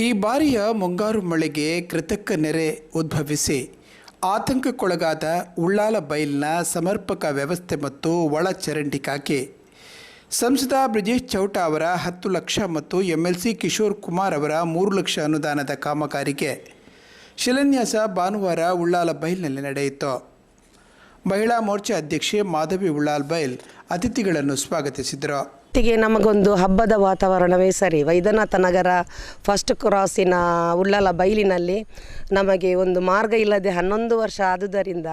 ಈ ಬಾರಿಯ ಮುಂಗಾರು ಮಳೆಗೆ ಕೃತಕ ನೆರೆ ಉದ್ಭವಿಸಿ, ಆತಂಕಕ್ಕೊಳಗಾದ ಉಳ್ಳಾಲ ಬೈಲ್ನ ಸಮರ್ಪಕ ವ್ಯವಸ್ಥೆ ಮತ್ತು ಒಳಚರಂಡಿಗಾಗಿ ಸಂಸದ ಬ್ರಿಜೇಶ್ ಚೌಟ ಅವರ ಹತ್ತು ಲಕ್ಷ ಮತ್ತು M L C Kishore Kumar ಅವರ ಮೂರು ಲಕ್ಷ ಅನುದಾನದ ಕಾಮಗಾರಿಗೆ ಶಿಲಾನ್ಯಾಸ ಭಾನುವಾರ ಉಳ್ಳಾಲ ಬೈಲ್ನಲ್ಲಿ ನಡೆಯಿತು. ಮಹಿಳಾ ಮೋರ್ಚಾ ಅಧ್ಯಕ್ಷೆ ಮಾಧವಿ ಉಳ್ಳಾಲ್ ಬೈಲ್ ಅತಿಥಿಗಳನ್ನು ಸ್ವಾಗತಿಸಿದರು. ಒಟ್ಟಿಗೆ ನಮಗೊಂದು ಹಬ್ಬದ ವಾತಾವರಣವೇ ಸರಿ. ವೈದ್ಯನಾಥ ನಗರ ಫಸ್ಟ್ ಕ್ರಾಸಿನ ಉಳ್ಳಲ ಬೈಲಿನಲ್ಲಿ ನಮಗೆ ಒಂದು ಮಾರ್ಗ ಇಲ್ಲದೆ ಹನ್ನೊಂದು ವರ್ಷ ಆದುದರಿಂದ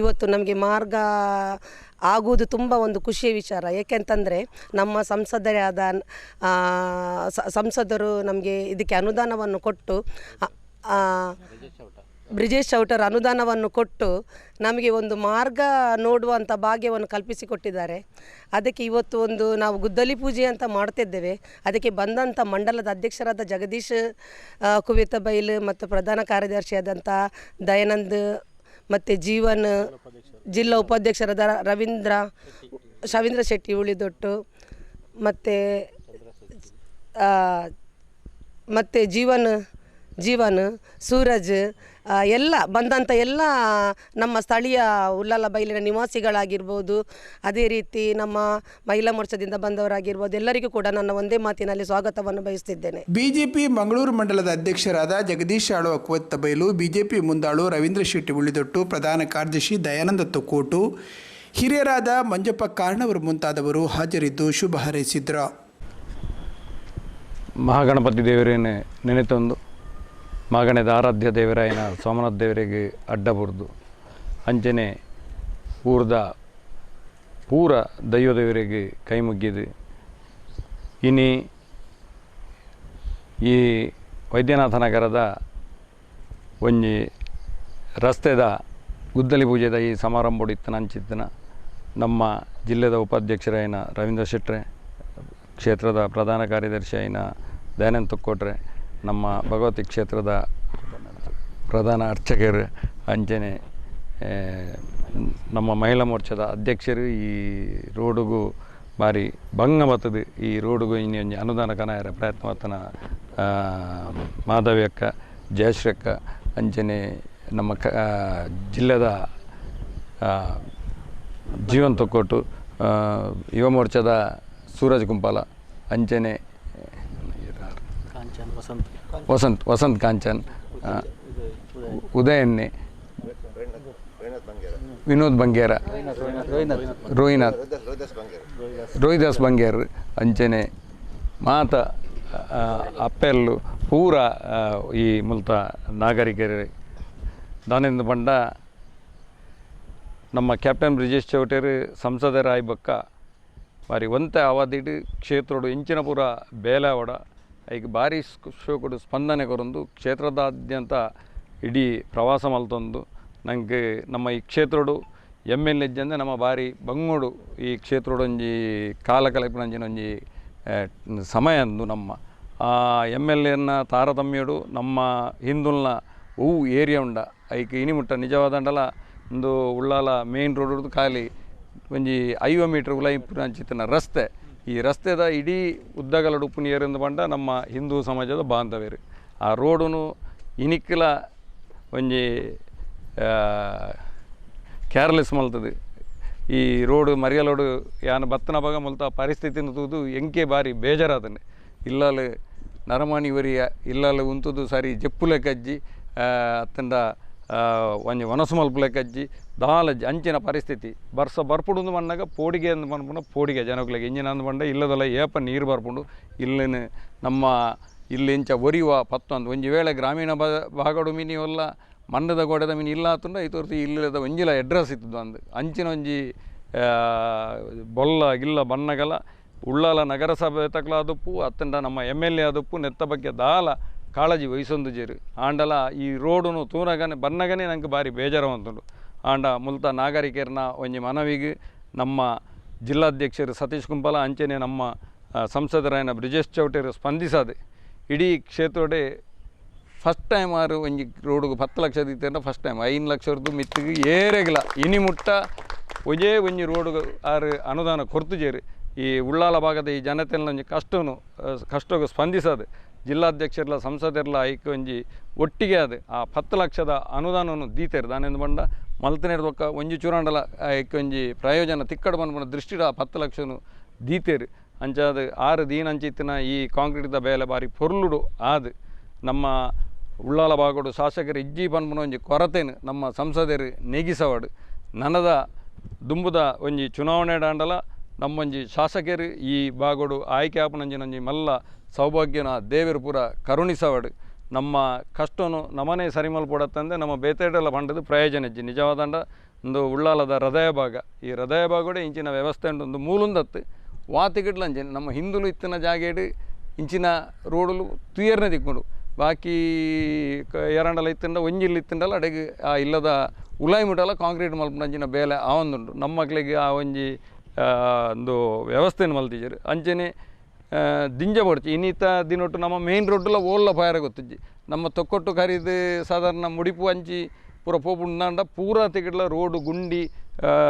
ಇವತ್ತು ನಮಗೆ ಮಾರ್ಗ ಆಗುವುದು ತುಂಬ ಒಂದು ಖುಷಿಯ ವಿಚಾರ. ಏಕೆಂತಂದರೆ ನಮ್ಮ ಸಂಸದರೇ ಆದ ಸಂಸದರು ನಮಗೆ ಇದಕ್ಕೆ ಅನುದಾನವನ್ನು ಕೊಟ್ಟು ಬ್ರಿಜೇಶ್ ಚೌಟರ್ ಅನುದಾನವನ್ನು ಕೊಟ್ಟು ನಮಗೆ ಒಂದು ಮಾರ್ಗ ನೋಡುವಂಥ ಭಾಗ್ಯವನ್ನು ಕಲ್ಪಿಸಿಕೊಟ್ಟಿದ್ದಾರೆ. ಅದಕ್ಕೆ ಇವತ್ತು ಒಂದು ನಾವು ಗುದ್ದಲಿ ಪೂಜೆ ಅಂತ ಮಾಡ್ತಿದ್ದೇವೆ. ಅದಕ್ಕೆ ಬಂದಂಥ ಮಂಡಲದ ಅಧ್ಯಕ್ಷರಾದ ಜಗದೀಶ್ ಕುವೇತ ಬೈಲ್ ಮತ್ತು ಪ್ರಧಾನ ಕಾರ್ಯದರ್ಶಿಯಾದಂಥ ದಯಾನಂದ್ ಮತ್ತು ಜೀವನ್, ಜಿಲ್ಲಾ ಉಪಾಧ್ಯಕ್ಷರಾದ ರವೀಂದ್ರ, ಶವೀಂದ್ರ ಶೆಟ್ಟಿ ಉಳಿದೊಟ್ಟು ಮತ್ತು ಮತ್ತು ಜೀವನ್ ಜೀವನ್, ಸೂರಜ್ ಎಲ್ಲ ಬಂದಂಥ ಎಲ್ಲ ನಮ್ಮ ಸ್ಥಳೀಯ ಉಲ್ಲಲ ಬೈಲಿನ ನಿವಾಸಿಗಳಾಗಿರ್ಬೋದು ಅದೇ ರೀತಿ ನಮ್ಮ ಮಹಿಳಾ ಮೋರ್ಚಾದಿಂದ ಬಂದವರಾಗಿರ್ಬೋದು ಎಲ್ಲರಿಗೂ ಕೂಡ ನನ್ನ ಒಂದೇ ಮಾತಿನಲ್ಲಿ ಸ್ವಾಗತವನ್ನು ಬಯಸ್ತಿದ್ದೇನೆ. ಬಿಜೆಪಿ ಮಂಗಳೂರು ಮಂಡಲದ ಅಧ್ಯಕ್ಷರಾದ ಜಗದೀಶ್ ಆಳು ಅಕ್ವತ್ತ ಬೈಲು ಬಿಜೆಪಿ ಮುಂದಾಳು ರವೀಂದ್ರ ಶೆಟ್ಟಿ ಉಳಿದೊಟ್ಟು ಪ್ರಧಾನ ಕಾರ್ಯದರ್ಶಿ ದಯಾನಂದ ತೊಕ್ಕೋಟು ಹಿರಿಯರಾದ ಮಂಜಪ್ಪ ಕಾರ್ಣವರು ಮುಂತಾದವರು ಹಾಜರಿದ್ದು ಶುಭ ಹಾರೈಸಿದ್ರು. ಮಹಾಗಣಪತಿ ದೇವರೇನೆ ನೆನೆತಂದು ಮಗಣದ ಆರಾಧ್ಯ ದೇವರಾಯನ ಸೋಮನಾಥ ದೇವರಿಗೆ ಅಡ್ಡ ಬರೆದು. ಅಂಜನೆ ಊರ್ದ ಪೂರ ದೈವ ದೇವರಿಗೆ ಕೈ ಮುಗ್ಗಿದೆ ಇನಿ ಈ ವೈದ್ಯನಾಥ ನಗರದ ಒಂಜಿ ರಸ್ತೆದ ಗುದ್ದಲಿ ಪೂಜೆದ ಈ ಸಮಾರಂಭ ಇತ್ತನ ಅಂಚಿತ್ತನ ನಮ್ಮ ಜಿಲ್ಲೆದ ಉಪಾಧ್ಯಕ್ಷರಾಯಿನ ರವೀಂದ್ರ ಶೆಟ್ರೆ, ಕ್ಷೇತ್ರದ ಪ್ರಧಾನ ಕಾರ್ಯದರ್ಶಿ ಆಯಿನ ದಯಾನಂದ ತುಕ್ಕೋಟ್ರೆ. ನಮ್ಮ ಭಗವತಿ ಕ್ಷೇತ್ರದ ಪ್ರಧಾನ ಅರ್ಚಕರು ಅಂಚನೆ ನಮ್ಮ ಮಹಿಳಾ ಮೋರ್ಚಾದ ಅಧ್ಯಕ್ಷರು ಈ ರೋಡುಗೂ ಬಾರಿ ಭಂಗ ಬರ್ತದೆ ಈ ರೋಡಿಗೂ ಇನ್ನೊಂದು ಅನುದಾನ ಕನಾಯರ ಪ್ರಯತ್ನ ಮಾಡ್ತಾನ ಆ, ಮಾಧವಿ ಅಕ್ಕ ಜಯಶ್ರೀ ಅಕ್ಕ ಅಂಚನೆ ನಮ್ಮ ಕ ಜಿಲ್ಲೆದ ಜೀವಂತ ತೊಕ್ಕೋಟು ಯುವ ಮೋರ್ಚಾದ ಸೂರಜ್ ಕುಂಪಾಲ ವಸಂತ್ ವಸಂತ್ ಕಾಂಚನ್ ಉದಯಣ್ಣೆ ಉದಯನ್ನೆ ವಿನೋದ್ ಬಂಗೇರ. ರೋಹಿನಾಥ್. ರೋಹಿದಾಸ್ ಬಂಗೇರ್ ಅಂಚನೆ ಮಾತ ಅಪ್ಪೆಲ್ಲು ಪೂರ ಈ ಮುಲ್ತ ನಾಗರಿಕರೇ. ದಾನಿಂದ ಬಂಡ ನಮ್ಮ ಕ್ಯಾಪ್ಟನ್ ಬ್ರಿಜೇಶ್ ಚೌಟೇರು ಸಂಸದರಾಯ್ ಬಕ್ಕ. ಬಾರಿ ಒಂತೆ ಅವಧಿಡು ಕ್ಷೇತ್ರಡು ಇಂಚಿನ ಪೂರ ಬೇಲಾವಡ ಐಕ್ ಭಾರಿ ಶೋಕಡು ಸ್ಪಂದನೆ ಕೊರೊಂದು, ಕ್ಷೇತ್ರದಾದ್ಯಂತ ಇಡೀ ಪ್ರವಾಸ ಮಲ್ತೊಂದು. ನಂಗೆ ನಮ್ಮ ಈ ಕ್ಷೇತ್ರಡು ಎಂ ಎಲ್ ಎಜ್ಜಂದೆ ನಮ್ಮ ಬಾರಿ ಬಂಗೋಡು ಈ ಕ್ಷೇತ್ರಡು ಒಂಜಿ ಕಾಲ ಕಲೆಪಿನಂಚಿನ ಒಂಜಿ ಸಮಯ ಅಂದು ನಮ್ಮ ಎಂ ಎಲ್ ಎನ್ನ ತಾರತಮ್ಯಡು ನಮ್ಮ ಹಿಂದುಲ್ನ ಹೂವು ಏರಿಯಾ ಉಂಡ. ಐಕ್ ಇನಿಮುಟ್ಟ ನಿಜವಾದಂಡಲ ಒಂದು ಉಳ್ಳಾಲ ಮೇನ್ ರೋಡ್ ಖಾಲಿ ಒಂಜಿ ಐವ ಮೀಟ್ರ್ ಉಲಾಯಿಪುರ ಇಪ್ಪುನಂಚಿತ್ತಿನ ರಸ್ತೆ. ಈ ರಸ್ತೆದ ಇಡೀ ಉದ್ದಗಲಡು ಉಪ್ಪು ನೀರಿಂದ ಬಂಡ ನಮ್ಮ ಹಿಂದೂ ಸಮಾಜದ ಬಾಂಧವ್ಯರು. ಆ ರೋಡುನು ಇನಿಕ್ಕಿಲ ಒಂಜಿ ಕೇರ್ಲೆಸ್ ಮಲ್ತದೆ. ಈ ರೋಡ್ ಮರಿಯಲೋಡು ಯಾನ ಬತ್ತನ ಭಾಗ ಮಲ್ತ ಪರಿಸ್ಥಿತಿನ ತೂದು ಎಂಕೆ ಬಾರಿ ಬೇಜಾರಾದನೆ. ನರಮಾಣಿ ವರಿಯ ಇಲ್ಲಾಲು ಉಂತುದು ಸರಿ ಜಪ್ಪು ಲೆಕ್ಕಜ್ಜಿ ಅತ್ತಂಡ ಒಂಜಿ ಒನಸು ಮಲ್ಪು ಕಜ್ಜಿ, ದಾಲ ಅಂಚಿನ ಪರಿಸ್ಥಿತಿ. ಬರ್ಸ ಬರ್ಪುಡು ಮಣ್ಣಾಗ ಪೋಡಿಗೆ ಅಂದ್ ಮನ್ಪುಂಡ ಪೋಡಿಗೆ ಜನಗಳಿಗೆ ಇಂಜಿನ ಅಂದ್ ಬಂಡ ಇಲ್ಲದಲ್ಲ ಏಪ ನೀರು ಬರ್ಪುಂಡು. ಇಲ್ಲಿನ ನಮ್ಮ ಇಲ್ಲಿ ಇಂಚ ಒರಿಯುವ ಪತ್ತೊಂದು. ಒಂಜಿ ವೇಳೆ ಗ್ರಾಮೀಣ ಭಾಗಡು ಮಿನಿ ಒಲ್ಲ, ಮಣ್ಣದ ಗೋಡೆದ ಮೀನು ಇಲ್ಲ ಆತುಂಡ ಐತೋರ್ತಿ ಇಲ್ಲದ ಒಂಜಿಲ ಅಡ್ರೆಸ್ ಇತ್ತು ಅಂದು. ಅಂಚಿನ ಒಂಜಿ ಬೊಲ್ಲ, ಗಿಲ್ಲ, ಬಣ್ಣಗಲ, ಉಳ್ಳಾಲ ನಗರಸಭೆ ತಕ್ಲಾದಪ್ಪು ಅತ್ತಂಡ ನಮ್ಮ ಎಂ ಎಲ್ ಎ ಆದಪ್ಪು ನೆತ್ತ ಬಗ್ಗೆ ದಾಲ ಕಾಳಜಿ ವಹಿಸೊಂದು ಜೇರು. ಆಂಡಲ ಈ ರೋಡುನು ತೂನಗನೆ, ಬನ್ನಗನೆ ನಂಗೆ ಬಾರಿ ಬೇಜಾರವಂತುಂಡು. ಆಂಡ ಮುಲ್ತ ನಾಗರಿಕರನ್ನ ಒಂಜಿ ಮನವಿಗೆ ನಮ್ಮ ಜಿಲ್ಲಾಧ್ಯಕ್ಷರು ಸತೀಶ್ ಕುಂಪಲ ಅಂಚನೆ ನಮ್ಮ ಸಂಸದರಾಯನ ಬ್ರಿಜೇಶ್ ಚೌಟೇರು ಸ್ಪಂದಿಸದೆ. ಇಡೀ ಕ್ಷೇತ್ರಡೆ ಫಸ್ಟ್ ಟೈಮ್ ಆರು ಒಂಜಿ ರೋಡ್ಗೆ ಹತ್ತು ಲಕ್ಷ ದಿತ್ತಂಡ ಫಸ್ಟ್ ಟೈಮ್. ಐದು ಲಕ್ಷದ್ದು ಮಿತ್ತಿಗೆ ಏರೆಗಿಲ್ಲ. ಇನಿ ಮುಟ್ಟ ಒಜೇ ಒಂಜಿ ರೋಡ್ಗೆ ಆರು ಅನುದಾನ ಕೊರ್ತುಜೇರು ಈ ಉಳ್ಳಾಲ ಭಾಗದ ಈ ಜನತೆಲ್ಲ ಒಂಜಿ ಕಷ್ಟನು ಕಷ್ಟಕ್ಕೆ ಸ್ಪಂದಿಸದೆ. ಜಿಲ್ಲಾಧ್ಯಕ್ಷರ್ಲ ಸಂಸದರಲ್ಲ ಐಕೊಂಜಿ ಒಟ್ಟಿಗೆ ಅದು. ಆ ಪತ್ತು ಲಕ್ಷದ ಅನುದಾನವನ್ನು ದೀತೆರ್ ದಾನೆಂದು ಬಂಡ ಮಲ್ತನೇರು ಒಕ್ಕ ಒಂಜಿ ಚೂರಾಂಡಲ ಐಕೊಂಜಿ ಪ್ರಯೋಜನ ತಿಕ್ಕಡ ಬಂದ ದೃಷ್ಟಿಡ ಆ ಪತ್ತು ಲಕ್ಷನು ದೀತೆರು ಅಂಚಾದ ಆರು ದೀನಂಚಿತ್ತಿನ ಈ ಕಾಂಕ್ರೀಟ್ದ ಬೇಲೆ ಬಾರಿ ಪೊರ್ಲುಡು ಆದು. ನಮ್ಮ ಉಳ್ಳಾಲ ಬಾಗೋಡು ಶಾಸಕರು ಇಜ್ಜಿ ಪನ್ಪುನ ಒಂಜಿ ಕೊರತೆನು ನಮ್ಮ ಸಂಸದರು ನೆಗಿಸವಾಡು. ನನದ ದುಂಬುದ ಒಂಜಿ ಚುನಾವಣೆ ಡಾಂಡಲ, ನಮ್ಮೊಂಜಿ ಶಾಸಕರು ಈ ಬಾಗೋಡು ಆಯ್ಕೆ ಆಪನಂಜಿನೊಂಜಿ ಮಲ್ಲ ಸೌಭಾಗ್ಯನ ದೇವರು ಪೂರ ಕರುಣಿಸವಡು. ನಮ್ಮ ಕಷ್ಟನು ನಮನೆ ಸರಿ ಮಲ್ಪಡತ್ತಂದೆ ನಮ್ಮ ಬೇತೇಡಲ ಪಂಡದು ಪ್ರಯೋಜನ ಇಜ್ಜಿ. ನಿಜವಾದಂಡ ಒಂದು ಉಳ್ಳಾಲದ ಹೃದಯ ಭಾಗ. ಈ ಹೃದಯ ಭಾಗಡೆ ಇಂಚಿನ ವ್ಯವಸ್ಥೆ ಉಂಟು ಒಂದು ಮೂಲುಂದತ್ತು. ವಾತಿಗಿಡ್ಲಂಜಿ ನಮ್ಮ ಹಿಂದುಲು ಇತ್ತಿನ ಜಾಗೇಡು ಇಂಚಿನ ರೋಡುಲು ತುಯರ್ನೆ ದಿಕ್ಕುಂಡು. ಬಾಕಿ ಎರಡಲ ಇತ್ತಿಂಡ, ಒಂಜಿಲ್ ಇತ್ತಿಂಡಲ್ಲ ಅಡೆಗೆ ಆ ಇಲ್ಲದ ಉಲಾಯಿ ಮುಟಲ ಕಾಂಕ್ರೀಟ್ ಮಲ್ಪನಂಚಿನ ಬೇಲೆ ಆ ಒಂದುಂಡು ನಮ್ಮ ಮಕ್ಕಳಿಗೆ ಆ ಒಂಜಿ ಒಂದು ವ್ಯವಸ್ಥೆಯನ್ನು ಮಲ್ತಿದ್ದೀರಿ ಅಂಚನೆ ಪಡ್ಚಿ ಇನ್ನಿತ ದಿನೊಟ್ಟು ನಮ್ಮ ಮೇನ್ ರೋಡ್ಲ ಓಲ್ಲ ಪಾಯರ ಗೊತ್ತಿಜ್ಜಿ. ನಮ್ಮ ತೊಕ್ಕೊಟ್ಟು ಕರೀದು ಸಾಧಾರಣ ಮುಡಿಪು ಅಂಚಿ ಪೂರ ಪೋಪುಂಡಾಂಡ ಪೂರ ತೆಗಿಡ್ಲ ರೋಡ್, ಗುಂಡಿ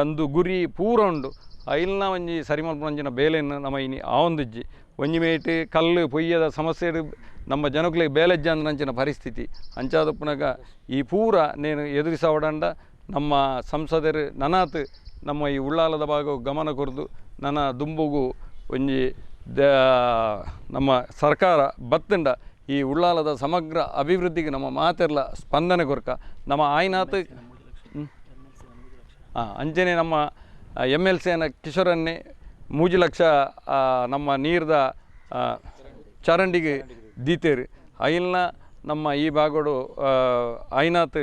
ಅಂದು ಗುರಿ ಪೂರ ಉಂಡು. ಐಲ್ನ ಒಂಜಿ ಸರಿ ಮಲ್ಪನಂಚಿನ ಬೇಲೆಯನ್ನು ನಮ್ಮ ಇನಿ ಆವೊಂದಿಜ್ಜಿ ಒಂಜಿ ಮೇಟ್ ಕಲ್ಲು, ಪೊಯ್ಯದ ಸಮಸ್ಯೆ ನಮ್ಮ ಜನಗಳಿಗೆ ಬೇಲೆಜ್ಜ ಅಂಚಿನ ಪರಿಸ್ಥಿತಿ. ಅಂಚಾದಪ್ಪನಾಗ ಈ ಪೂರ ನೇನು ಎದುರಿಸವಡಂಡ ನಮ್ಮ ಸಂಸದರು ನನಾತ್ ನಮ್ಮ ಈ ಉಳ್ಳಾಲದ ಭಾಗವು ಗಮನ ಕೊರ್ದು ನನ್ನ ದುಂಬುಗು ಒಂಜಿ ನಮ್ಮ ಸರ್ಕಾರ ಬತ್ತಿಂಡ ಈ ಉಳ್ಳಾಲದ ಸಮಗ್ರ ಅಭಿವೃದ್ಧಿಗೆ ನಮ್ಮ ಮಾತೆರ್ಲ ಸ್ಪಂದನೆ ಕೊರಕ ನಮ್ಮ ಆಯ್ನಾತ್ ಹಾಂ ಅಂಜನೆ ನಮ್ಮ ಎಂ ಎಲ್ ಸಿಯನ್ನು ಕಿಶೋರನ್ನೇ ಮೂಜಿ ಲಕ್ಷ ನಮ್ಮ ನೀರ್ದ ಚರಂಡಿಗೆ ದೀತೇರಿ. ಅಯಿಲ್ನ ನಮ್ಮ ಈ ಭಾಗಡು ಐನಾತ್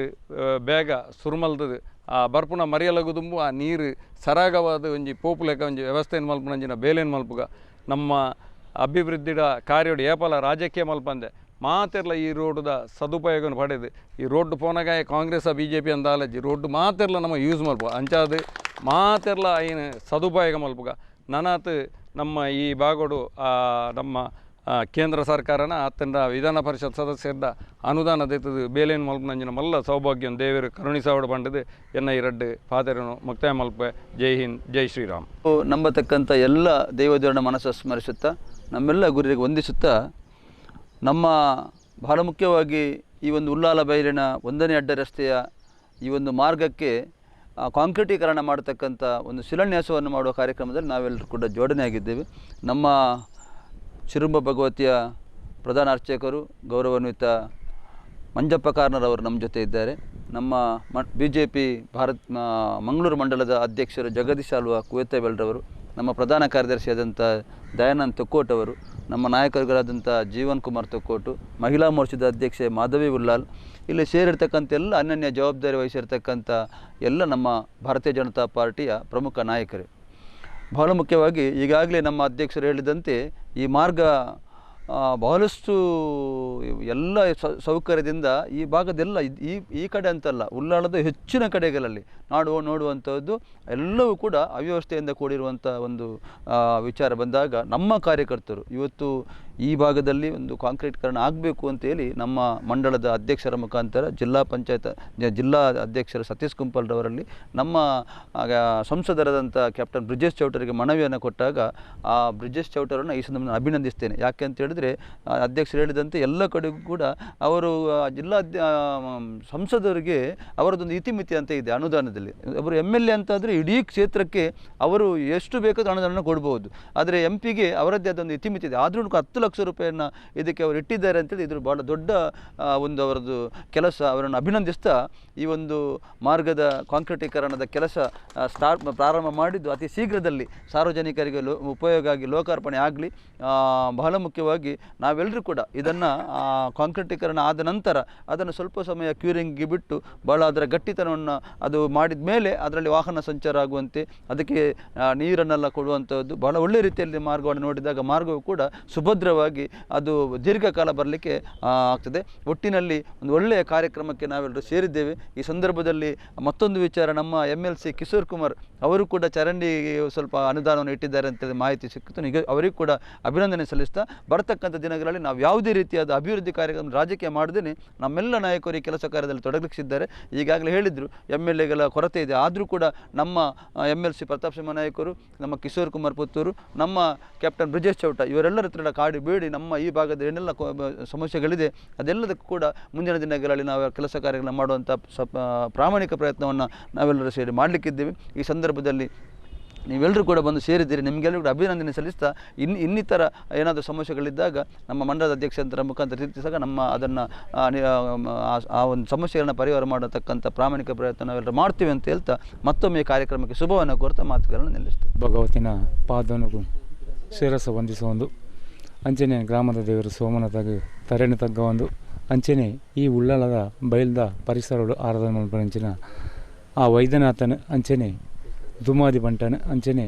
ಬೇಗ ಸುರುಮಲ್ದದು ಆ ಬರ್ಪುನ ಮರಿಯಲಗುದುಂಬು ಆ ನೀರು ಸರಾಗವಾದ ಒಂಜಿ ಪೋಪು ಲೆಕ್ಕ ಒಂಜಿ ವ್ಯವಸ್ಥೆಯನ್ನು ಮಲ್ಪುನಂಜಿನ ಬೇಲೆನ್ ಮಲ್ಪುಗ. ನಮ್ಮ ಅಭಿವೃದ್ಧಿಡ ಕಾರ್ಯೋಡು ಏಪಲ ರಾಜಕೀಯ ಮಲ್ಪಂದೆ. ಮಾತೆರ್ಲ ಈ ರೋಡ್ದ ಸದುಪಯೋಗನ ಪಡೆದು, ಈ ರೋಡ್ ಪೋನಗಾಯ ಕಾಂಗ್ರೆಸ್ ಬಿ ಜೆ ಪಿ ಅಂದಾಲಜಿ ರೋಡ್ ಮಾತೆರ್ಲ ನಮ್ಮ ಯೂಸ್ ಮಲ್ಪ ಅಂಚಾದು ಮಾತೆರ್ಲ ಐನು ಸದುಪಯೋಗ ಮಲ್ಪಗ. ನನಾತ್ ನಮ್ಮ ಈ ಬಾಗೋಡು ನಮ್ಮ ಕೇಂದ್ರ ಸರ್ಕಾರನ ಆತನ ವಿಧಾನ ಪರಿಷತ್ ಸದಸ್ಯರಿಂದ ಅನುದಾನ ಬೇಲೇನ್ ಮಲ್ಪನಂಜಿನ ಮಲ್ಲ ಸೌಭಾಗ್ಯಂ ದೇವರು ಕರುಣಿಸಾವಡ ಬಂಡದು ಎನ್ ಐ ರಡ್ಡು ಫಾದರನು ಮುಕ್ತಾಯ ಮಲ್ಪೆ. ಜೈ ಹಿಂದ್, ಜೈ ಶ್ರೀರಾಮ್. ನಂಬತಕ್ಕಂಥ ಎಲ್ಲ ದೇವದೇವರನ್ನ ಮನಸ್ಸು ಸ್ಮರಿಸುತ್ತಾ, ನಮ್ಮೆಲ್ಲ ಗುರಿಗೆ ವಂದಿಸುತ್ತಾ, ನಮ್ಮ ಬಹಳ ಮುಖ್ಯವಾಗಿ ಈ ಒಂದು ಉಲ್ಲಾಲ ಬೈಲಿನ ಒಂದನೇ ಅಡ್ಡ ರಸ್ತೆಯ ಈ ಒಂದು ಮಾರ್ಗಕ್ಕೆ ಕಾಂಕ್ರೀಟೀಕರಣ ಮಾಡತಕ್ಕಂಥ ಒಂದು ಶಿಲಾನ್ಯಾಸವನ್ನು ಮಾಡುವ ಕಾರ್ಯಕ್ರಮದಲ್ಲಿ ನಾವೆಲ್ಲರೂ ಕೂಡ ಜೋಡಣೆಯಾಗಿದ್ದೇವೆ. ನಮ್ಮ ಚಿರುಂಬ ಭಗವತಿಯ ಪ್ರಧಾನ ಅರ್ಚಕರು, ಗೌರವಾನ್ವಿತ ಮಂಜಪ್ಪ ಕಾರ್ನರವರು ನಮ್ಮ ಜೊತೆ ಇದ್ದಾರೆ. ನಮ್ಮ ಮ B J P Bharat Mangaluru ಮಂಡಲದ ಅಧ್ಯಕ್ಷರು ಜಗದೀಶ್ ಆಲ್ವಾ ಕುವೆತ್ತಬೆಲ್ರವರು ನಮ್ಮ ಪ್ರಧಾನ ಕಾರ್ಯದರ್ಶಿಯಾದಂಥ ದಯಾನಂದ್ ತೊಕ್ಕೋಟ್ ಅವರು, ನಮ್ಮ ನಾಯಕರುಗಳಾದಂಥ ಜೀವನ್ ಕುಮಾರ್ ತೊಕ್ಕೋಟು, ಮಹಿಳಾ ಮೋರ್ಚಾದ ಅಧ್ಯಕ್ಷೆ ಮಾಧವಿ ಉಲ್ಲಾಲ್ ಇಲ್ಲಿ ಸೇರಿರ್ತಕ್ಕಂಥ ಎಲ್ಲ ಅನನ್ಯ ಜವಾಬ್ದಾರಿ ವಹಿಸಿರ್ತಕ್ಕಂಥ ಎಲ್ಲ ನಮ್ಮ ಭಾರತೀಯ ಜನತಾ ಪಾರ್ಟಿಯ ಪ್ರಮುಖ ನಾಯಕರು. ಬಹಳ ಮುಖ್ಯವಾಗಿ ಈಗಾಗಲೇ ನಮ್ಮ ಅಧ್ಯಕ್ಷರು ಹೇಳಿದಂತೆ ಈ ಮಾರ್ಗ ಬಹಳಷ್ಟು ಎಲ್ಲ ಸೌಕರ್ಯದಿಂದ ಈ ಭಾಗದೆಲ್ಲ ಈ ಈ ಕಡೆ ಅಂತಲ್ಲ, ಉಳ್ಳಾಳದ ಹೆಚ್ಚಿನ ಕಡೆಗಳಲ್ಲಿ ನಾಡು ನೋಡುವಂಥದ್ದು ಎಲ್ಲವೂ ಕೂಡ ಅವ್ಯವಸ್ಥೆಯಿಂದ ಕೂಡಿರುವಂಥ ಒಂದು ವಿಚಾರ ಬಂದಾಗ ನಮ್ಮ ಕಾರ್ಯಕರ್ತರು ಇವತ್ತು ಈ ಭಾಗದಲ್ಲಿ ಒಂದು ಕಾಂಕ್ರೀಟ್ಕರಣ ಆಗಬೇಕು ಅಂತೇಳಿ ನಮ್ಮ ಮಂಡಳದ ಅಧ್ಯಕ್ಷರ ಮುಖಾಂತರ ಜಿಲ್ಲಾ ಪಂಚಾಯತ್ ಜಿಲ್ಲಾ ಅಧ್ಯಕ್ಷರ ಸತೀಶ್ ಕುಂಪಲ್ರವರಲ್ಲಿ ನಮ್ಮ ಸಂಸದರಾದಂಥ ಕ್ಯಾಪ್ಟನ್ ಬ್ರಿಜೇಶ್ ಚೌಟರಿಗೆ ಮನವಿಯನ್ನು ಕೊಟ್ಟಾಗ ಆ ಬ್ರಿಜೇಶ್ ಚೌಟರನ್ನು ಈ ಸಂದರ್ಭ ಅಭಿನಂದಿಸ್ತೇನೆ. ಯಾಕೆ ಅಂತ ಹೇಳಿದ್ರೆ ಅಧ್ಯಕ್ಷರು ಹೇಳಿದಂತೆ ಎಲ್ಲ ಕಡೆಗೂ ಕೂಡ ಅವರು ಜಿಲ್ಲಾ ಸಂಸದರಿಗೆ ಅವರದೊಂದು ಇತಿಮಿತಿ ಅಂತ ಇದೆ ಅನುದಾನದಲ್ಲಿ. ಅವರು ಎಂ ಎಲ್ ಎ ಅಂತಾದರೆ ಇಡೀ ಕ್ಷೇತ್ರಕ್ಕೆ ಅವರು ಎಷ್ಟು ಬೇಕಾದ ಅನುದಾನ ಕೊಡ್ಬೋದು. ಆದರೆ ಎಂ ಪಿಗೆ ಅವರದ್ದೇ ಆದ ಒಂದು ಇತಿಮಿತಿ ಇದೆ. ಆದರೂ ಹತ್ತು ರೂಪಾಯಿಯನ್ನು ಇದಕ್ಕೆ ಅವರು ಇಟ್ಟಿದ್ದಾರೆ ಅಂತೇಳಿ ಇದ್ರ ಭಾಳ ದೊಡ್ಡ ಒಂದು ಅವರದ್ದು ಕೆಲಸ, ಅವರನ್ನು ಅಭಿನಂದಿಸ್ತಾ ಈ ಒಂದು ಮಾರ್ಗದ ಕಾಂಕ್ರೀಟೀಕರಣದ ಕೆಲಸ ಸ್ಟಾರ್ಟ್ ಪ್ರಾರಂಭ ಮಾಡಿದ್ದು ಅತಿ ಶೀಘ್ರದಲ್ಲಿ ಸಾರ್ವಜನಿಕರಿಗೆ ಲೋ, ಉಪಯೋಗ ಆಗಿ ಲೋಕಾರ್ಪಣೆ ಆಗಲಿ. ಬಹಳ ಮುಖ್ಯವಾಗಿ ನಾವೆಲ್ಲರೂ ಕೂಡ ಇದನ್ನು ಕಾಂಕ್ರೀಟೀಕರಣ ಆದ ನಂತರ ಅದನ್ನು ಸ್ವಲ್ಪ ಸಮಯ ಕ್ಯೂರಿಂಗ್ಗೆ ಬಿಟ್ಟು ಭಾಳ ಅದರ ಗಟ್ಟಿತನವನ್ನು ಅದು ಮಾಡಿದ ಮೇಲೆ ಅದರಲ್ಲಿ ವಾಹನ ಸಂಚಾರ ಆಗುವಂತೆ ಅದಕ್ಕೆ ನೀರನ್ನೆಲ್ಲ ಕೊಡುವಂಥದ್ದು ಬಹಳ ಒಳ್ಳೆಯ ರೀತಿಯಲ್ಲಿ ಮಾರ್ಗವನ್ನು ನೋಡಿದಾಗ ಮಾರ್ಗವು ಕೂಡ ಸುಭದ್ರವಾಗಿ ಅದು ದೀರ್ಘಕಾಲ ಬರಲಿಕ್ಕೆ ಆಗ್ತದೆ. ಒಟ್ಟಿನಲ್ಲಿ ಒಂದು ಒಳ್ಳೆಯ ಕಾರ್ಯಕ್ರಮಕ್ಕೆ ನಾವೆಲ್ಲರೂ ಸೇರಿದ್ದೇವೆ. ಈ ಸಂದರ್ಭದಲ್ಲಿ ಮತ್ತೊಂದು ವಿಚಾರ, ನಮ್ಮ M L C Kishore Kumar ಅವರು ಕೂಡ ಚರಂಡಿಗೆ ಸ್ವಲ್ಪ ಅನುದಾನವನ್ನು ಇಟ್ಟಿದ್ದಾರೆ ಅಂತೇಳಿ ಮಾಹಿತಿ ಸಿಕ್ಕಿತು. ನಿಗ ಅವರಿಗೂ ಕೂಡ ಅಭಿನಂದನೆ ಸಲ್ಲಿಸ್ತಾ, ಬರತಕ್ಕಂಥ ದಿನಗಳಲ್ಲಿ ನಾವು ಯಾವುದೇ ರೀತಿಯಾದ ಅಭಿವೃದ್ಧಿ ಕಾರ್ಯಕ್ರಮ ರಾಜಕೀಯ ಮಾಡದೇ ನಮ್ಮೆಲ್ಲ ನಾಯಕರು ಈ ಕೆಲಸ ಕಾರ್ಯದಲ್ಲಿ ತೊಡಗಿಸಿದ್ದಾರೆ. ಈಗಾಗಲೇ ಹೇಳಿದರು ಎಂ ಎಲ್ ಎಗಳ ಕೊರತೆ ಇದೆ. ಆದರೂ ಕೂಡ ನಮ್ಮ M L C Pratap Simha ನಾಯಕರು, ನಮ್ಮ ಕಿಶೋರ್ ಕುಮಾರ್ ಪುತ್ತೂರು, ನಮ್ಮ ಕ್ಯಾಪ್ಟನ್ ಬ್ರಿಜೇಶ್ ಚೌಟ, ಇವರೆಲ್ಲರ ಹತ್ರ ಕಾಡಿ ಬೇಡಿ, ನಮ್ಮ ಈ ಭಾಗದ ಏನೆಲ್ಲ ಸಮಸ್ಯೆಗಳಿದೆ, ಅದೆಲ್ಲದಕ್ಕೂ ಕೂಡ ಮುಂದಿನ ದಿನಗಳಲ್ಲಿ ನಾವು ಕೆಲಸ ಕಾರ್ಯಗಳನ್ನು ಮಾಡುವಂಥ ಪ್ರಾಮಾಣಿಕ ಪ್ರಯತ್ನವನ್ನು ನಾವೆಲ್ಲರೂ ಸೇರಿ ಮಾಡಲಿಕ್ಕಿದ್ದೇವೆ. ಈ ಸಂದರ್ಭದಲ್ಲಿ ನೀವೆಲ್ಲರೂ ಕೂಡ ಬಂದು ಸೇರಿದ್ದೀರಿ. ನಿಮಗೆಲ್ಲರೂ ಕೂಡ ಅಭಿನಂದನೆ ಸಲ್ಲಿಸ್ತಾ, ಇನ್ ಇನ್ನಿತರ ಏನಾದರೂ ಸಮಸ್ಯೆಗಳಿದ್ದಾಗ ನಮ್ಮ ಮಂಡಲದ ಅಧ್ಯಕ್ಷರ ಮುಖಾಂತರ ಚಿಂತಿಸಿದಾಗ ನಮ್ಮ ಅದನ್ನು, ಆ ಒಂದು ಸಮಸ್ಯೆಗಳನ್ನು ಪರಿಹಾರ ಮಾಡತಕ್ಕಂಥ ಪ್ರಾಮಾಣಿಕ ಪ್ರಯತ್ನ ನಾವೆಲ್ಲರೂ ಮಾಡ್ತೀವಿ ಅಂತ ಹೇಳ್ತಾ, ಮತ್ತೊಮ್ಮೆ ಕಾರ್ಯಕ್ರಮಕ್ಕೆ ಶುಭವನ್ನು ಕೋರ್ತಾ ಮಾತುಗಳನ್ನು ನಿಲ್ಲಿಸ್ತೀವಿ ಭಗವತಿನ ಪಾದನಗೂ ಶಿರಸ ವಂದಿಸುವ ಒಂದು ಅಂಚನೆ ಗ್ರಾಮದ ದೇವರು ಸೋಮನಾಥಗ ತರಣಿ ತಗ್ಗ ಒಂದು. ಅಂಚನೆ ಈ ಉಳ್ಳಾಲದ ಬಯಲ್ದ ಪರಿಸರ ಆರಾಧನೆ ಅಂಚಿನ. ಆ ವೈದ್ಯನಾಥನ ಅಂಚನೆ, ದುಮಾದಿ ಬಂಟನ ಅಂಚನೆ,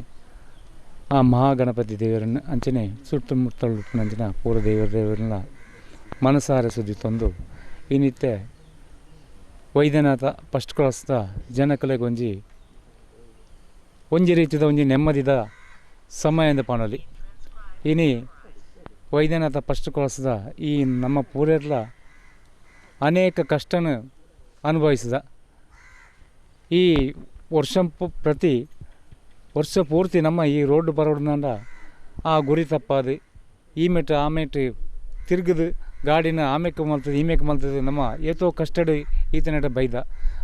ಆ ಮಹಾಗಣಪತಿ ದೇವರನ್ನು ಅಂಚನೆ ಸುತ್ತಮುತ್ತಲು ಅಂಚಿನ ಪೂರ ದೇವರ ದೇವರನ್ನ ಮನಸಾರೆ ಸುದ್ದಿ ತಂದು, ಈ ನಿತ್ಯ ವೈದ್ಯನಾಥ ಫಸ್ಟ್ ಕ್ಲಾಸ್ದ ಜನಕಲೆಗೊಂಜಿ ಒಂಜಿ ರೀತಿಯ ಒಂಜಿ ನೆಮ್ಮದಿದ ಸಮಯದ ಪಾಣಲಿ. ಇನಿ ವೈದ್ಯನಾಥ ಫಸ್ಟ್ ಕ್ಲಾಸ್ದ ಈ ನಮ್ಮ ಪೂರ್ವರ್ಲ ಅನೇಕ ಕಷ್ಟನ ಅನುಭವಿಸಿದ. ಈ ವರ್ಷ ಪ್ರತಿ ವರ್ಷ ಪೂರ್ತಿ ನಮ್ಮ ಈ ರೋಡ್ ಬರೋಡ್ನಂಡ ಆ ಗುರಿ ತಪ್ಪಾದು. ಈ ಮೆಟ್ಟು ಆ ಮೆಟ್ಟು ತಿರುಗಿದು ಗಾಡಿನ ಆಮೇಕೆ ಮಲ್ತದೆ ಈಮೇಲೆ ಮಲ್ತದೆ ನಮ್ಮ ಏತೋ ಕಷ್ಟಡು ಈತನ ಬೈದ.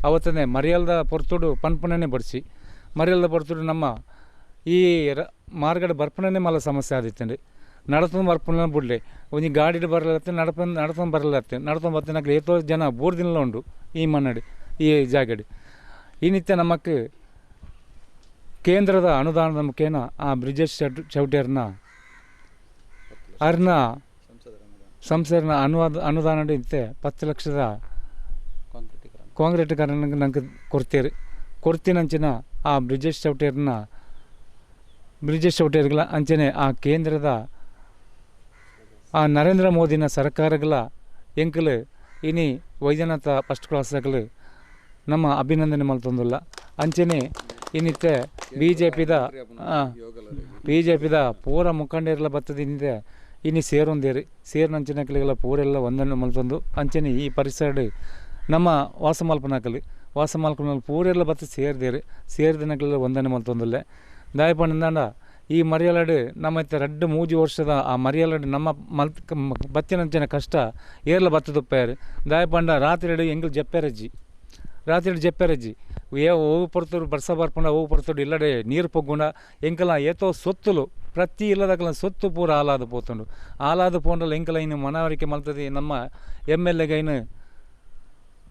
ಅವತ್ತನೇ ಮರಿಯಲ್ದ ಪೊರ್ತುಡು ಪನ್ಪನೇ ಬಡಿಸಿ. ಮರಿಯಲ್ದ ಪೊರ್ತುಡು ನಮ್ಮ ಈ ರ ಮಾರ್ಗಡ ಬರ್ಪಣನೆ ಮಲ್ಲ ಸಮಸ್ಯೆ ಆದಿತ್ತಂడి ನಡ್ತೊಂದು ಬರ್ಪುಲ್ಲ ಬಿಡ್ಲಿ. ಒಂಜಿ ಗಾಡಿ ಬರಲತ್ತೆ ನಡ್ಪನ್ ಬರ್ಲತ್ತೆ ಬರಲತ್ತೆ ನಡ್ತೊಂದು ಬತ್ತಿನಾಗ ಏತೋ ಜನ ಬೋರ್ದಿನಲ್ಲ ಉಂಡು ಈ ಮನ್ನಡಿ ಈ ಜಾಗಡಿ. ಈ ನಿತ್ಯ ನಮಕ್ಕೆ ಕೇಂದ್ರದ ಅನುದಾನದ ಮುಖೇನ ಆ ಬ್ರಿಜೇಶ್ ಚೌಟ್, ಚೌಟಿಯರ್ನ, ಅರ್ನ ಸಂಸದನ ಅನುವಾದ ಅನುದಾನ ಇತ್ತೆ ಪತ್ತು ಲಕ್ಷದ ಕಾಂಕ್ರೀಟೀಕರಣ ನಂಗೆ ಕೊಡ್ತೀರಿ. ಕೊಡ್ತೀನಂಚಿನ ಆ ಬ್ರಿಜೇಶ್ ಚೌಟೇರ್ನ ಬ್ರಿಜೇಶ್ ಚೌಟೇರ್ಗಳ ಅಂಚನೆ ಆ ಕೇಂದ್ರದ ಆ ನರೇಂದ್ರ ಮೋದಿನ ಸರ್ಕಾರಗಳ ಎಂಕಲು ಇನಿ ವೈದ್ಯನಾಥ ಫಸ್ಟ್ ಕ್ಲಾಸ್ ಕ್ಲಾಸ್ಗಳು ನಮ್ಮ ಅಭಿನಂದನೆ ಮಲ್ತೊಂದಿಲ್ಲ. ಅಂಚನೆ ಇನ್ನಿತ್ತೆ ಬಿ ಜೆ ಪಿದ ಬಿ ಜೆ ಪಿದ ಪೂರ ಮುಖಂಡರೆಲ್ಲ ಇನ್ನಿದೆ ಇನಿ ಸೇರೊಂದೇರಿ ಸೇರ್ನಂಚಿನಕಲಿಗೆಲ್ಲ ಪೂರೆಲ್ಲ ಒಂದನ್ನು ಮಲ್ತೊಂದು. ಅಂಚನೆ ಈ ಪರಿಸರ ನಮ್ಮ ವಾಸ ಮಲ್ಪನಾಕಲಿ ವಾಸ ಮಲ್ಪನಲ್ಲಿ ಪೂರೆಲ್ಲ ಬತ್ತ ಸೇರ್ದೇರಿ, ಸೇರಿದಿನಕಲೆಲ್ಲ ಒಂದನ್ನು ಮಲ್ತೊಂದಿಲ್ಲ. ದಾಯಪಣ್ಣಂದಾಂಡ ಈ ಮರಿಯಲಡೆ ನಮ್ಮ ಇತ್ತ ರಡ್ಡು ಮೂಜಿ ವರ್ಷದ ಆ ಮರಿಯಲಡೆ ನಮ್ಮ ಮಲ್ತ್ ಬತ್ತಿನಂಚಿನ ಕಷ್ಟ ಏರ್ಲ ಬತ್ತದುಪ್ಪಾರು ದಾಯಪಂಡ ರಾತ್ರಿ ಎಂಗಲ್ ಜಪ್ಪೆರಜ್ಜಿ. ರಾತ್ರಿ ಜಪ್ಪೆರಜ್ಜಿ. ಏ ಹೋಗಿ ಪಡ್ತರು ಬರ್ಸ ಬರ್ಪಂಡ ಹೋಗಿ ಪಡ್ತರು ಇಲ್ಲಡೆ ನೀರು ಪೊಗ್ಗುಂಡ, ಎಂಕಲ ಏತೋ ಸೊತ್ತುಲು, ಪ್ರತಿ ಇಲ್ಲದಕಲ ಸೊತ್ತು ಪೂರ ಆಲಾದ ಪೋತುಂಡು. ಆಲಾದ ಪೋಂಡಲ್ಲ ಎಂಕಲ ಇನ್ನು ಮನವರಿಕೆ ಮಲ್ತದೆ ನಮ್ಮ ಎಂ ಎಲ್ ಎಗೈನು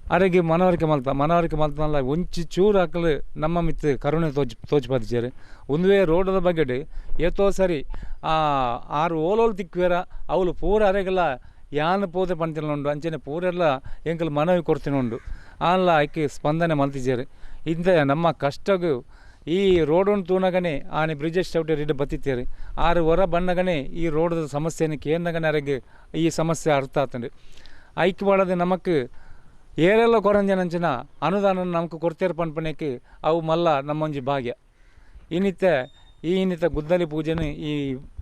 ಅರೆಗೆ ಮನವರಿಕೆ ಮಲ್ತ ಮನವರಿಕೆ ಮಲ್ತನಲ್ಲ ಒಂಚಿ ಚೂರು ಹಾಕಲು ನಮ್ಮ ಮಿತ್ ಕರುಣೆ ತೋಚ್ ತೋಚ್ಪದಿದ್ದಾರೆ ಒಂದು ವೇ ರೋಡದ ಬಗ್ಗೆ ಏತೋ ಸರಿ, ಆ, ಆರು ಓಲೋಲು ತಿಕ್ವೇರ ಅವಳು ಪೂರ ಅರೆಗೆಲ್ಲ ಯಾನ್ ಪೋತೆ ಉಂಡು ಅಂಚನೆ ಪೂರೆಲ್ಲ ಎಂಕಲ್ ಮನವಿ ಕೊಡ್ತೀನುಂಡು ಆನ್ಲ ಆಕೆ ಸ್ಪಂದನೆ ಮಲ್ತಿದ್ದಾರೆ ಇಂದ ನಮ್ಮ ಕಷ್ಟಗು, ಈ ರೋಡನ್ನು ತೂನಗನೆ ಆನೆ ಬ್ರಿಜೇಶ್ ಚೌಟರಿ ಇಡ್ಡು ಬತ್ತಿತ್ತೇರಿ ಆರು ಹೊರ ಬಣ್ಣಗನೆ ಈ ರೋಡದ ಸಮಸ್ಯೆನ ಕೇಂದ್ರಗನೆ ಅರೆಗೆ ಈ ಸಮಸ್ಯೆ ಅರ್ಥ ಆತಂಡ್ರಿ ಐಕ್ಯ ಮಾಡದೆ ಏರೆಲ್ಲ ಕೊರಂಜನಂಚಿನ ಅನುದಾನ ಕೊಡ್ತೇರು ಪನ್ಪನೆಕ್ಕೆ ಅವು ಮಲ್ಲ ನಮ್ಮಂಜಿ ಭಾಗ್ಯ. ಇನಿತೆ ಈ ಇನ್ನಿತ್ತ ಗುದ್ದಲಿ ಪೂಜೆನು ಈ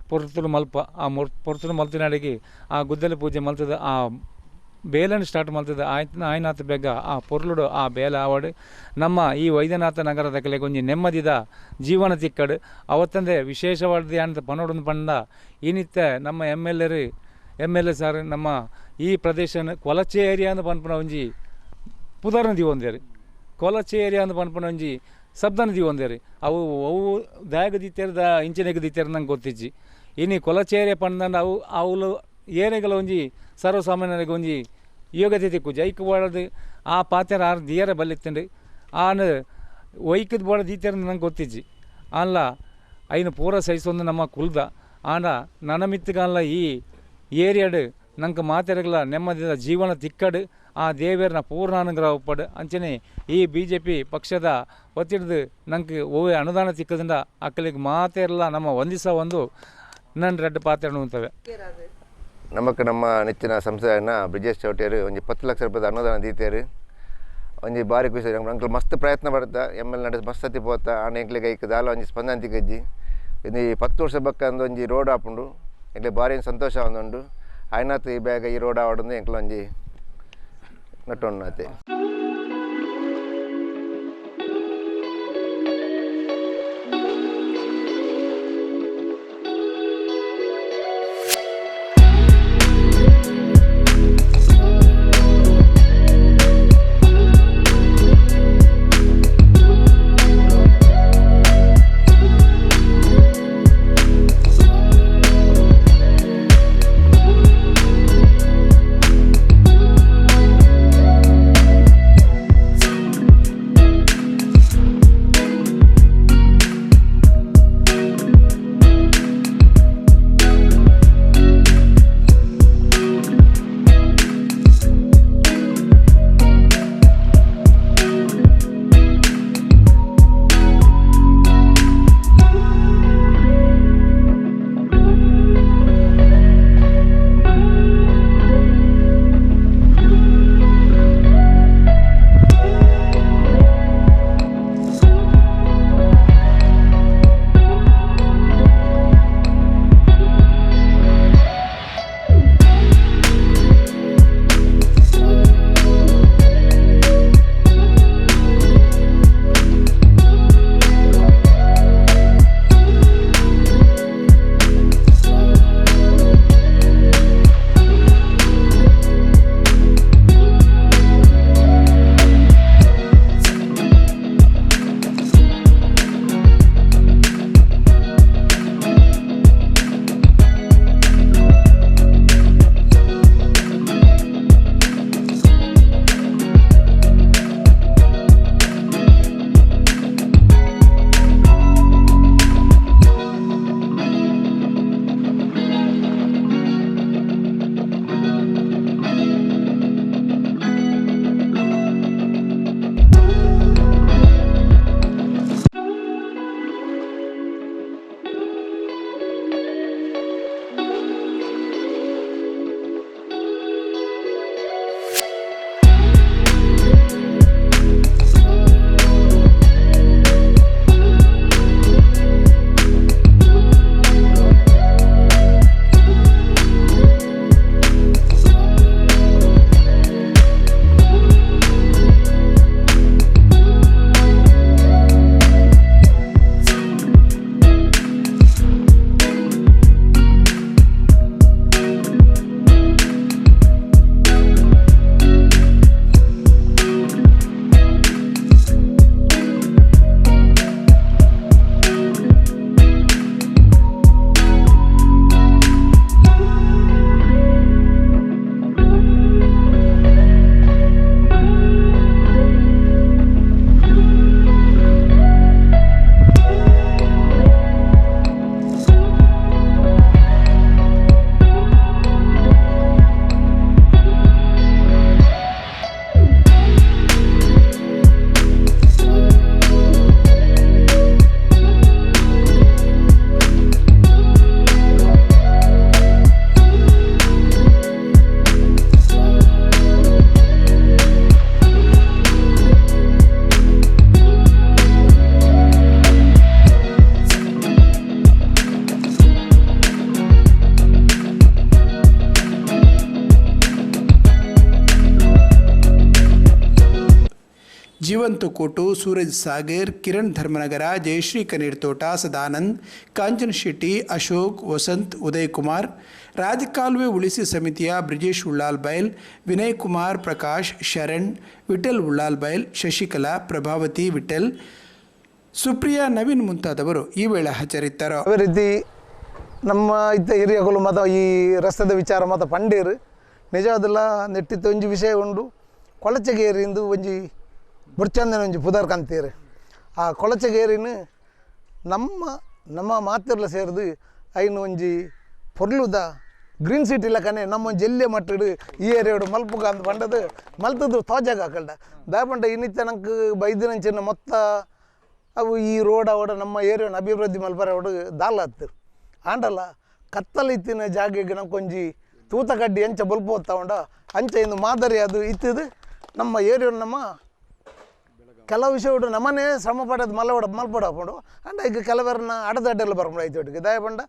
ಪೊರ್ತುಲು ಮಲ್ಪ, ಆ ಮೊರ್, ಪೊರ್ತುಲು ಮಲ್ತಿನಾಡಿಗೆ ಆ ಗುದ್ದಲಿ ಪೂಜೆ ಮಲ್ತದ, ಆ ಬೇಲನ್ನು ಸ್ಟಾರ್ಟ್ ಮಲ್ತದ ಆಯ್ತು, ಆಯ್ನಾಥ ಬೆಗ್ಗ ಆ ಪೊರ್ಲುಡು ಆ ಬೇಲ ಆವಾಡು. ನಮ್ಮ ಈ ವೈದ್ಯನಾಥ ನಗರದ ಕೊಂಚ ನೆಮ್ಮದಿದ ಜೀವನ ತಿಕ್ಕಡು. ಅವತ್ತಂದೆ ವಿಶೇಷವಾದ ಅಂತ ಪನೋಡನ್ನು ಪಂಡ ಈ ನಮ್ಮ ಎಂ ಎಲ್ ಎರು ಎಂ ಎಲ್ ಎ ಸರ್, ನಮ್ಮ ಈ ಪ್ರದೇಶನ ಕೊಲಚೆ ಏರಿಯಾ ಅಂತ ಪನ್ಪನ ಒಂಜಿ ಪುದರ್ ನದಿ ಒಂದೇರಿ. ಕೊಲಚೆ ಏರಿಯಾ ಅಂತ ಪನ್ಪನ ಒಂಜಿ ಶಬ್ದ ನದಿ ಒಂದೇರಿ. ಅವು ಅವು ದಾಯಗ ದ ಇಂಚಿನೆಗ ದಿತ್ತೇರು ನಂಗೆ ಗೊತ್ತಿಜ್ಜಿ. ಇನ್ನು ಕೊಲಚೆ ಏರಿಯಾ ಪಂಡ ಅವು ಅವಳು ಏರಿಯಾಗಲ ಒಂಜಿ ಸರ್ವಸಾಮಾನ್ಯರಿಗೆ ಒಂಜಿ ಯೋಗತೆ ತಿಕ್ಕು ಐಕ್ ಬಾಳದು ಆ ಪಾತ್ರ ಆರು ದಿಯರ ಬಲ್ಲಿತ್ತಂಡು ಆನ ಒಯ್ಕದ ಬಾಳ ದೀತ್ಯಾರ ನಂಗೆ ಗೊತ್ತಿಜ್ಜಿ. ಅಲ್ಲ, ಐನು ಪೂರ ಸಹಿಸೊಂದು ನಮ್ಮ ಕುಲ್ದ. ಆಂಡ ನನ್ನ ಮಿತ್ತಗಲ್ಲ ಈ ಏರಿಯಾಡು ನಂಗೆ ಮಾತೆರಗಲ, ನೆಮ್ಮದಿದ ಜೀವನ ತಿಕ್ಕಡು, ಆ ದೇವರನ್ನ ಪೂರ್ಣಾನುಗ್ರಹ ಒಪ್ಪಡು ಅಂಚನೆ ಈ ಬಿ ಜೆ ಪಿ ಪಕ್ಷದ ಒತ್ತಿಡ್ದು ನಂಗೆ ಓವೆ ಅನುದಾನ ತಿಕ್ಕದಿಂದ ಅಕ್ಕಲಿಗೆ ಮಾತೆರಲ್ಲ ನಮ್ಮ ಒಂದಿಸ ಒಂದು ನನ್ನ ರೆಡ್ ಪಾತ್ರೆ ಅಂತವೆ ನಮಕ್ ನಮ್ಮ ನೆಚ್ಚಿನ ಸಂಸ್ಥೆಯನ್ನ ಬ್ರಿಜೇಶ್ ಚೌಟಿಯರು ಒಂಜಿ ಇಪ್ಪತ್ತು ಲಕ್ಷ ರೂಪಾಯಿ ಅನುದಾನ ದೀತೇರು. ಒಂಜಿ ಬಾರಿ ಖುಷಿ ಅಂಕಲ್ ಮಸ್ತ್ ಪ್ರಯತ್ನ ಪಡ್ತಾ, ಎಂ ಎಲ್ ನಡೆಸಿ ಮಸ್ತ್ ಸತಿ ಪೋತಾ ಆ ಎಂಕ್ಲೆಗ್ ಐಕ್ ದಾಲ ಒಂಜಿ ಸ್ಪಂದನ ತಿಕ್ಕಜ್ಜಿ. ಇದು ಪತ್ತು ವರ್ಷ ಬಕ್ಕ ಒಂಜಿ ರೋಡ್ ಆಪುಂಡು ಎಂಕ್ಲೆ ಬಾರಿ ಸಂತೋಷ ಒಂದುಂಡು. ಆಯ್ನಾತ್ ಈ ಬ್ಯಾಗ ಈ ರೋಡ್ ಆವಡಂದು ಎಂಕ್ಲ ಒಂಜಿ ನಟ್ಟೊನ್ನಾತೆ ಜೀವಂತ ಕೋಟು ಸೂರಜ್ ಸಾಗರ್, ಕಿರಣ್ ಧರ್ಮನಗರ, ಜಯಶ್ರೀ ಕನೀರ್ ತೋಟ, ಸದಾನಂದ್, ಕಾಂಚನ್ ಶೆಟ್ಟಿ, ಅಶೋಕ್, ವಸಂತ್, ಉದಯ್ ಕುಮಾರ್ ರಾಜಕಾಲುವೆ ಉಳಿಸಿ ಸಮಿತಿಯ ಬ್ರಿಜೇಶ್ ಉಳ್ಳಾಲ್ ಬೈಲ್, ವಿನಯ್ ಕುಮಾರ್, ಪ್ರಕಾಶ್, ಶರಣ್, ವಿಠಲ್ ಉಳ್ಳಾಲ್ ಬೈಲ್, ಶಶಿಕಲಾ, ಪ್ರಭಾವತಿ, ವಿಠಲ್, ಸುಪ್ರಿಯಾ, ನವೀನ್ ಮುಂತಾದವರು ಈ ವೇಳೆ ಹಾಜರಿದ್ದರು. ಅಭಿವೃದ್ಧಿ ನಮ್ಮ ಇದ್ದ ಹಿರಿಯಗಳು ಮತ ಈ ರಸ್ತದ ವಿಚಾರ ಮತ ಪಂಡೇರು. ನಿಜವಾದಲ್ಲ ನೆಟ್ಟಿತ್ತು ಒಂಜಿ ವಿಷಯ ಉಂಡು. ಕೊಳಚಗೇರಿಂದು ಒಂಜಿ ಬುಡ್ಚಂದನ ಒಂಜಿ ಪುದರ್ ಕಂತೀರು. ಆ ಕೊಳಚಗೇರಿನ ನಮ್ಮ ನಮ್ಮ ಮಾತಿರ್ಲ ಸೇರಿದು ಐನು ಒಂಜಿ ಪೊರ್ಲುದ ಗ್ರೀನ್ ಸಿಟಿ ಇಲ್ಲಕನೆ ನಮ್ಮ ಒಂಜಿ ಎಲ್ಲೆ ಮಟ್ಟಡು ಈ ಏರಿಯಾಡು ಮಲ್ಪುಗ ಅಂತ ಪಂಡದು ಮಲ್ತದ್ದು ತೋಜಾಗ ಹಾಕಲ್ಡ ದಾಪಂಡ ಇನ್ನಿತ್ತ ನಂಗೆ ಬೈದಿನಂಚಿನ ಮೊತ್ತ ಅವು ಈ ರೋಡ್ ಅವಡ ನಮ್ಮ ಏರಿಯಾನ ಅಭಿವೃದ್ಧಿ ಮಲ್ಪರ ಅವಡು ದಾಲತ್ತು. ಆಂಡಲ್ಲ ಕತ್ತಲಿತ್ತಿನ ಜಾಗೆಗೆ ನಮ್ಕೊಂಜಿ ತೂತ ಕಡ್ಡಿ ಎಂಚ ಬಲ್ಪು ಹೊತ್ತವಂಡ ಅಂಚ ಇನ್ನು ಮಾದರಿ ಅದು ಇತ್ತಿದು ನಮ್ಮ ಏರಿಯಾ ನಮ್ಮ ಕೆಲವು ವಿಷಯ ನಮ್ಮನ್ನೇ ಶ್ರಮ ಪಡೋದು ಮಲವಡ ಮಲ್ಪಡ ಹಾಕೊಂಡು ಅಂಡ ಈಗ ಕೆಲವರನ್ನ ಅಡದಡ್ಡೆಲ್ಲ ಬರ್ಕೊಂಡು ಐತೆ ಒಟ್ಟಿಗೆ. ದಯಪಂಡ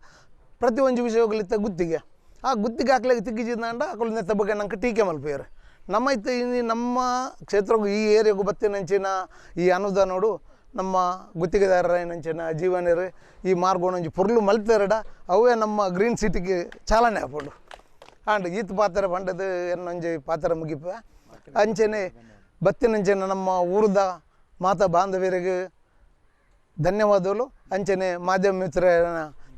ಪ್ರತಿ ಒಂದು ವಿಷಯಗಳಿತ್ತ ಗುತ್ತಿಗೆ. ಆ ಗುತ್ತಿಗೆ ಹಾಕ್ಲಿಕ್ಕೆ ತಿಗ್ಗಿಜಿದಂಡ ಅಕಲ್ ನೆತ್ತ ಬಗ್ಗೆ ನಂಗೆ ಟೀಕೆ ಮಲ್ಪಿಯರು. ನಮ್ಮ ಈ ನಮ್ಮ ಕ್ಷೇತ್ರಕ್ಕೂ ಈ ಏರಿಯಾಗೂ ಬತ್ತಿನಂಚಿನ ಈ ಅನುದಾನೋಡು ನಮ್ಮ ಗುತ್ತಿಗೆದಾರರ ನಂಚಿನ ಜೀವನರು, ಈ ಮಾರ್ಗೋಣಂಜಿ ಪುರ್ಲು ಮಲ್ತಾರಡ ಅವೇ ನಮ್ಮ ಗ್ರೀನ್ ಸಿಟಿಗೆ ಚಾಲನೆ ಹಾಕೊಂಡು. ಆಂಡ್ ಈತ ಪಾತ್ರ ಪಂಡದು ಏನೊಂಜಿ ಪಾತ್ರ ಮುಗಿಪ ಅಂಚನೆ ಬತ್ತಿನಂಚೆನ ನಮ್ಮ ಊರದ ಮಾತಾ ಬಾಂಧವ್ಯರಿಗೆ ಧನ್ಯವಾದಗಳು. ಅಂಚನೆ ಮಾಧ್ಯಮ ಮಿತ್ರ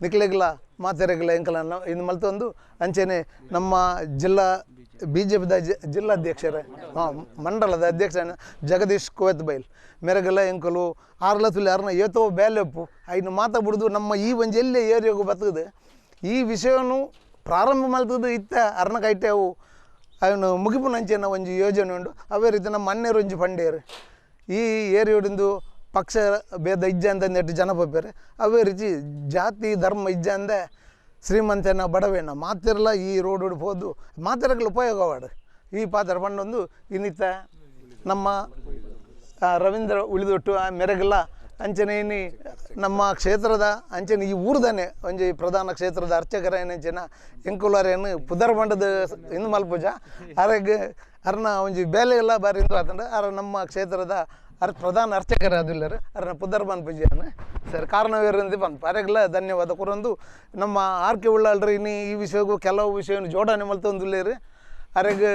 ನಿಕ್ಲೆಗ್ಲ ಮಾತೆರೆಗ್ಲ ಎಂಕಲನ್ನ ಇದು ಮಲ್ತೊಂದು, ಅಂಚನೆ ನಮ್ಮ ಜಿಲ್ಲಾ ಬಿ ಜೆ ಪಿದ ಜಿಲ್ಲಾಧ್ಯಕ್ಷರ ಮಂಡಲದ ಅಧ್ಯಕ್ಷ ಜಗದೀಶ್ ಕುವೆತ್ ಬೈಲ್ ಮೆರಗಲ ಎಂಕಲು ಆರ್ಲ ತುಲಿ ಅರ್ನ ಏತೋ ಬೇಲೆಪ್ಪು ಐನು ಮಾತಾಡ್ಬಿಡ್ದು ನಮ್ಮ ಈ ಒಂಜಿ ಎಲ್ಲೇ ಏರಿಯಾಗೂ ಬರ್ತದೆ ಈ ವಿಷಯವನ್ನು ಪ್ರಾರಂಭ ಮಲ್ತದ್ದು ಇತ್ತ ಅರ್ನ ಕೈಟ್ಯಾವು ಅವು ಅವನು ಮುಗಿಪು ನಂಚಿನ ಒಂಜಿ ಯೋಜನೆ ಉಂಡು ಅವೇ ರೀತಿ ನಮ್ಮ ಮಣ್ಣೇರು ಒಂಜಿ ಪಂಡೇರು ಈ ಏರಿಯೋಡಿಂದು ಪಕ್ಷ ಭೇದ ಇಜ್ಜ ಅಂತ ನೆಟ್ಟು ಜನ ಪಪ್ಪೇರು ಅವೇ ರೀತಿ ಜಾತಿ, ಧರ್ಮ, ಇಜ್ಜ ಅಂದೆ ಶ್ರೀಮಂತನ ಬಡವೇನ. ಮಾತಿರಲ್ಲ ಈ ರೋಡ್ ಹೋದು. ಮಾತಿರಗಳು ಉಪಯೋಗವಾಡು ಈ ಪಾತ್ರ ಪಂಡೊಂದು ಇನ್ನಿತ್ತ ನಮ್ಮ ರವೀಂದ್ರ ಉಳಿದೊಟ್ಟು ಆ ಮೆರಗಲ್ಲ ಅಂಚನೆ ಇನ್ನಿ ನಮ್ಮ ಕ್ಷೇತ್ರದ ಅಂಚನೆ ಈ ಊರ್ದನೆ, ಒಂಜಿ ಪ್ರಧಾನ ಕ್ಷೇತ್ರದ ಅರ್ಚಕರ ಏನಂಚನ ಎಂಕುಲಾರೇನು ಪುದರ್ ಬಂಡದ ಇಂದು ಮಲ್ಪುಜ, ಅರೆಗ್ ಅರ್ನ ಒಂಜಿ ಬೇಲೆ ಎಲ್ಲ ಬಾರಿ ಆತಂಡ, ಅರ ನಮ್ಮ ಕ್ಷೇತ್ರದ ಅರ್ ಪ್ರಧಾನ ಅರ್ಚಕರ ಅದಿಲ್ಲರ ಅರ್ನ ಪುದರ್ ಬಂದ್ ಪೂಜೆಯನ್ನು ಸರ್ ಕಾರಣವೇರಂದು ಬಂದು ಅರೆಗ್ಲ ಧನ್ಯವಾದ ಕುರೊಂದು ನಮ್ಮ ಆರ್ ಕೆ ಉಳ್ಳಲ್ರಿ ಇನ್ನಿ ಈ ವಿಷಯಕ್ಕೂ ಕೆಲವು ವಿಷಯವನ್ನು ಜೋಡಣೆ ಮಲ್ತೊಂದುಲ್ಲೇರು ಅರೆಗ್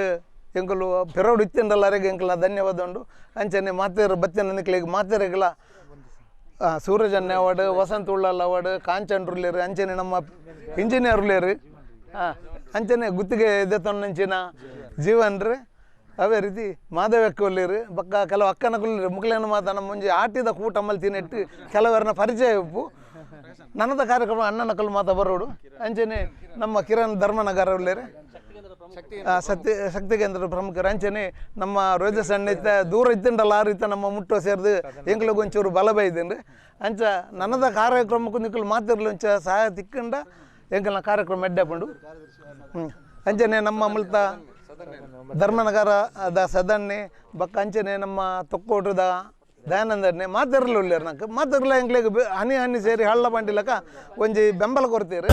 ಎಂಕಲು, ಪೆರೋಡು ಇತ್ತಿಂಡಲ್ಲ ಅರೆಗೆ ಎಂಕಲ ಧನ್ಯವಾದ ಉಂಡು. ಅಂಚನೆ ಮಾತೇರು ಬತ್ತಿನ ನಿಕ್ಲಿಗೆ ಅನ್ನ ಅವಾರ್ಡ್, ವಸಂತ್ ಉಳ್ಳಲ್ ಕಾಂಚನ್ ರುಲೇರು ಅಂಚನೆ ನಮ್ಮ ಇಂಜಿನಿಯರ್ ಉಳ್ಳೇರಿ ಹಾಂ ಅಂಚನೆ ಗುತ್ತಿಗೆ ಎದ್ದೆತ್ತೊನ್ನಂಚಿನ ಜೀವನ್ರಿ, ಅವೇ ರೀತಿ ಮಾಧವಕ್ಕೂಲಿರು ಬಕ್ಕ ಕೆಲವು ಅಕ್ಕನ ಕುಲ್ಲಿರಿ, ಮುಕ್ಲೇನು ಮಾತ ನಮ್ಮ ಮುಂಜೆ ಆಟಿದ ಕೂಟ ಮಲ್ಲಿ ತಿನ್ನಿಟ್ಟು ಕೆಲವರನ್ನ ಪರಿಚಯ ಉಪ್ಪು ನನ್ನದ ಕಾರ್ಯಕ್ರಮ ಅಣ್ಣನ ಕಲ್ಲು ಮಾತ ಬರೋಡು. ಅಂಚನೆ ನಮ್ಮ ಕಿರಣ್ ಧರ್ಮನಗರ ಉಳ್ಳೇರು ಆ, ಶಕ್ತಿ ಶಕ್ತಿ ಕೇಂದ್ರ ಪ್ರಮುಖ ಅಂಚನೆ ನಮ್ಮ ರೋಜ ಸಣ್ಣ ಇತ್ತ ದೂರ ಇತ್ತಂಡಲ್ಲ ಆ ರೀತಿ ನಮ್ಮ ಮುಟ್ಟೋ ಸೇರಿದು ಎಂಕ್ಳಿಗೆ ಒಂಚೂರು ಬಲ ಬೈದೇನ್ರಿ ಅಂಚ ನನ್ನದ ಕಾರ್ಯಕ್ರಮಕ್ಕೂ ನಿಕ್ಕಲು ಮಾತಿರ್ಲಿ ಒಂಚ ಸಹಾಯ ತಿಕ್ಕಂಡ ಎಂಕಲ್ನ ಕಾರ್ಯಕ್ರಮ ಎಡ್ಡಾಪಂಡು ಹ್ಞೂ ಅಂಚನೆ ನಮ್ಮ ಮುಳ್ತ ಧರ್ಮನಗರ ದ ಸದಣ್ಣೆ ಬಕ್ಕ ಅಂಚನೆ ನಮ್ಮ ತೊಕ್ಕೋಟದ ದಯಾನಂದನೆ ಮಾತಿರ್ಲಿ ಉಳ್ಳೇರು ನಾಕ ಮಾತಿರ್ಲ ಎಂಕ್ಲಿಗೆ ಹನಿ ಹನಿ ಸೇರಿ ಹಳ್ಳ ಬಂಡಿಲಕ್ಕ ಒಂಜಿ ಬೆಂಬಲ ಕೊಡ್ತೀರಿ.